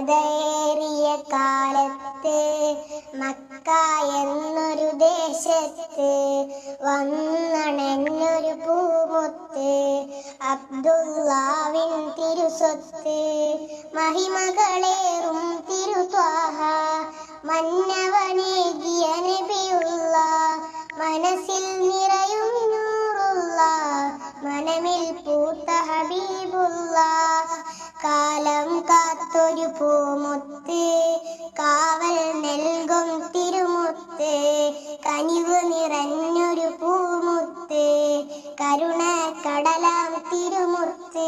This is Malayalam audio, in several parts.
വിഷമതേറിയ കാലത്ത് മക്ക എന്നൊരു ദേശത്ത് വന്നണഞ്ഞൊരു പൂമുത്ത് അബ്ദുല്ലാവിൻ തിരുസ്വത്ത് മഹിമകളേറും തിരുത്വാഹ മന്നവനേകിയ മനസ്സിൽ നിറയുന്നൂറുള്ള മനമിൽ പൂത്ത ഹബീബുള്ള കാലം കാ കാത്തൊരു പൂമുത്ത് കാവൽ നൽകും തിരുമുത്ത് കനിവ് നിറഞ്ഞൊരു പൂമുത്ത് കരുണ കടലാം തിരുമുത്ത്.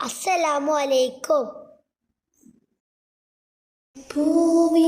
അസ്സലാമു അലൈക്കും. ഭൂമി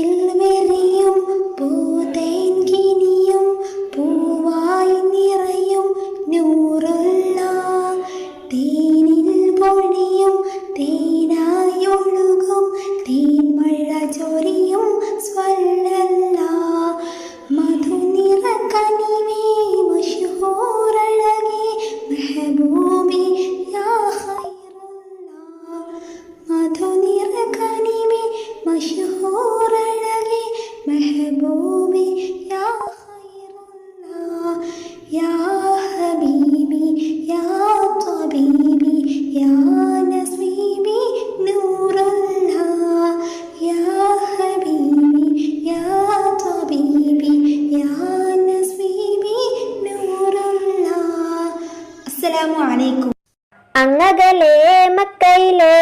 paga മക്കയിലെ മക്കയിലേ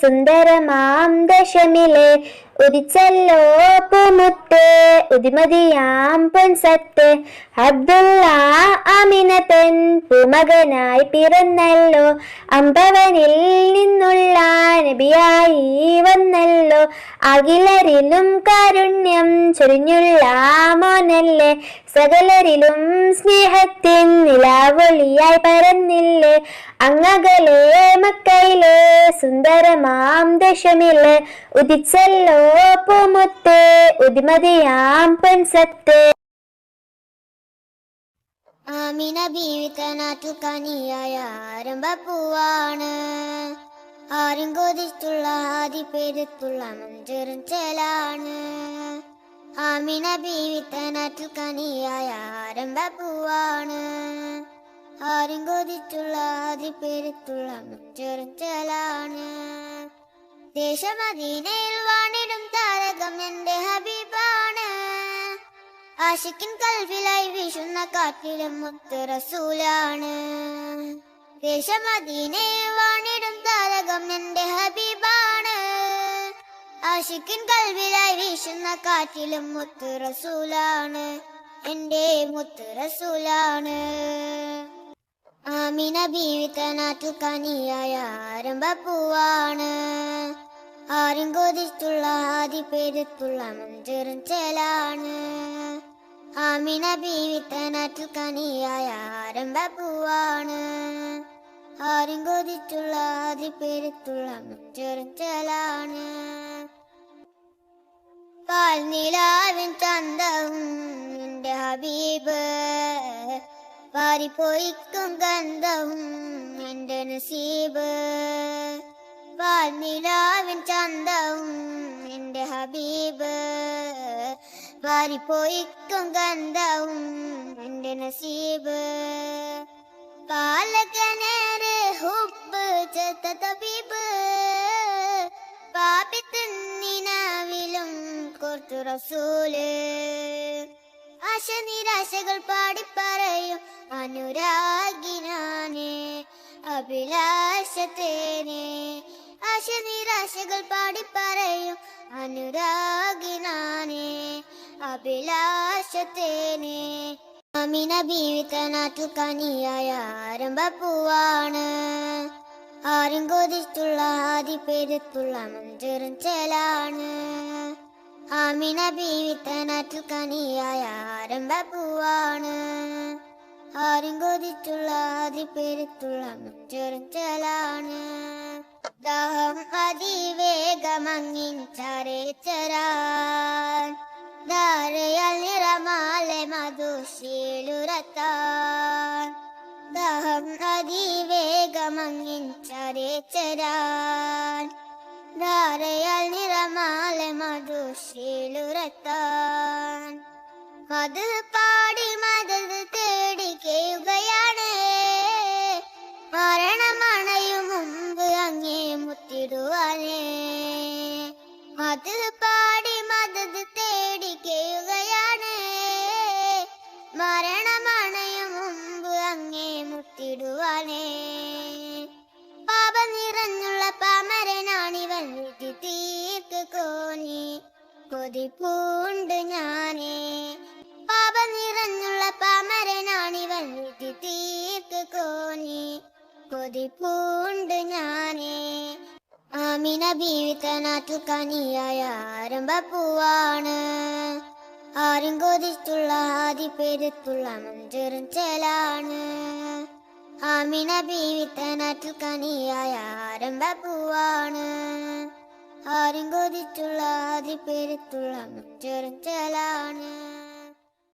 സുന്ദരമാം ദശമിലേ ഉദിച്ചല്ലോ പൂമുത്തേ ഉദിമതിയാം പൊൻസത്ത്. അബ്ദുള്ള അമിനത്തൻ പൂമകനായി പിറന്നല്ലോ അമ്പവനിൽ നിന്നുള്ള നബിയായി വന്നല്ലോ. അഖിലരിലും കാരുണ്യം ചൊരിഞ്ഞുള്ള മോനല്ലേ സകലരിലും സ്നേഹത്തിൻ നിലാവൊളിയായി പറന്നില്ലേ അങ്ങകലേ മക്കയിലെ സുന്ദരമാം ദശമിൽ ഉദിച്ചല്ലോ പൂമുത്തെ ഉദിമതിയാം പെൺസത്ത് ആമിന ബീവിത്തനാറ്റു കനിയായ ആരംഭപ്പൂവാണ് ആരും കൊതിച്ചുള്ള ആദിപ്പെരുത്തുള്ള മഞ്ചെറും ചെലാണ്. ആമിന ബീവിത്തനാറ്റു കനിയായ ആരംഭപ്പൂവാണ് ആരും കൊതിച്ചുള്ള അതിപ്പെരുത്തുള്ള ചെറുച്ചലാണ് ദേശമദീനയിൽ വാണിടും താരകം എന്റെ ഹബീബാണ്. ആശിക്കിൻ കൽവിലായി വീശുന്ന കാറ്റിലും മുത്ത് റസൂലാണ്. ദേശമദീനയിൽ വാണിടും താരകം എന്റെ ഹബീബാണ്. ആശിക്കിൻ കൽവിലായി വീശുന്ന കാറ്റിലും മുത്ത് റസൂലാണ്. എന്റെ മുത്ത് റസൂലാണ്. ആമിന ബീവിത്തനാറ്റു കനിയായ ആരംഭപ്പൂവാണ് ആരും കൊതിച്ചുള്ള ആദി പെരുത്തുള്ള മഞ്ചെറും ചേലാണ്. ആമിന ബീവിത്തനാറ്റു കനിയായ ആരംഭപ്പൂവാണ് ആരും കൊതിച്ചുള്ള ആദി പെരുത്തുള്ള മഞ്ചെറും ചേലാണ്. പാൽനിലാവിൻ ചന്തവും നിന്റെ ഹബീബ് പാരിപ്പോയിക്കും ഗന്ധവും എന്റെ നസീബ്. വാൽനിലാവിൻ ചന്തവും എന്റെ ഹബീബ്. പാരിപ്പോയിക്കും ഗന്ധവും എന്റെ നസീബ്. പാലകനേറെ ഹുബ് ചെത്ത തബീബ്. പാപി തിന്നിനാവിലും റസൂൽ. ആശ നിരാശകൾ പാടിപ്പറയും അനുരാഗിനാനെ അഭിലാഷത്തേനെ. ആശ നിരാശകൾ പാടി പാടിപ്പറയും അനുരാഗിനെ അഭിലാഷത്തേനെ. അമിന ബീവിത്തനാറ്റു കനിയായ ആരംഭപ്പൂവാണ്. ആരും കൊതിച്ചുള്ള ആദി പെരുത്തുള്ള മഞ്ചറും ചേലാണ് ആമിന ബീവിത്തനാറ്റു കനിയായ ആരംഭപ്പൂവാണ്. ആരും കൊതിച്ചുള്ള അതിപ്പെരുത്തുള്ള പെരുത്തുള്ള മഞ്ചെറും ചേലാണ് ദാഹം അതിവേഗമങ്ങിൻ ചരേച്ചരാൻ. ധാരയാൽ നിറമാലെ മധുശീലുരത്താൻ. ദാഹം അതിവേഗമങ്ങിൻ ചരേച്ചരാൻ. ധാരയാൽ നിറമാലെ മധുശീലുരത്താൻ. മധു പാടി മദത് തേടിക്കുകയാണ് മരണമണയും മുമ്പ് അങ്ങേ മുത്തിടുവാനേ. പാപ നിറഞ്ഞുള്ള പാമരനാണിവൻ വിധി തീർക്ക് കോനി കൊതിപ്പൂണ്ട് ഞാനേ. പാപ നിറഞ്ഞുള്ള പാമരനാണിവൻ വിധി തീർക്ക് കോനി കൊതിപ്പൂണ്ട് ഞാനേ. ആമിന ബീവിത്തനാറ്റു കനിയായ ആരംഭപ്പൂവാണ് ആരും കൊതിച്ചുള്ള ആദി പെരുത്തുള്ള മഞ്ചറും ചേലാണ്. ആമിന ബീവിത്തനാറ്റു കനിയായ ആരംഭപ്പൂവാണ് ആരും കൊതിച്ചുള്ള ആദി പെരുത്തുള്ള മഞ്ചറും ചേലാണ്.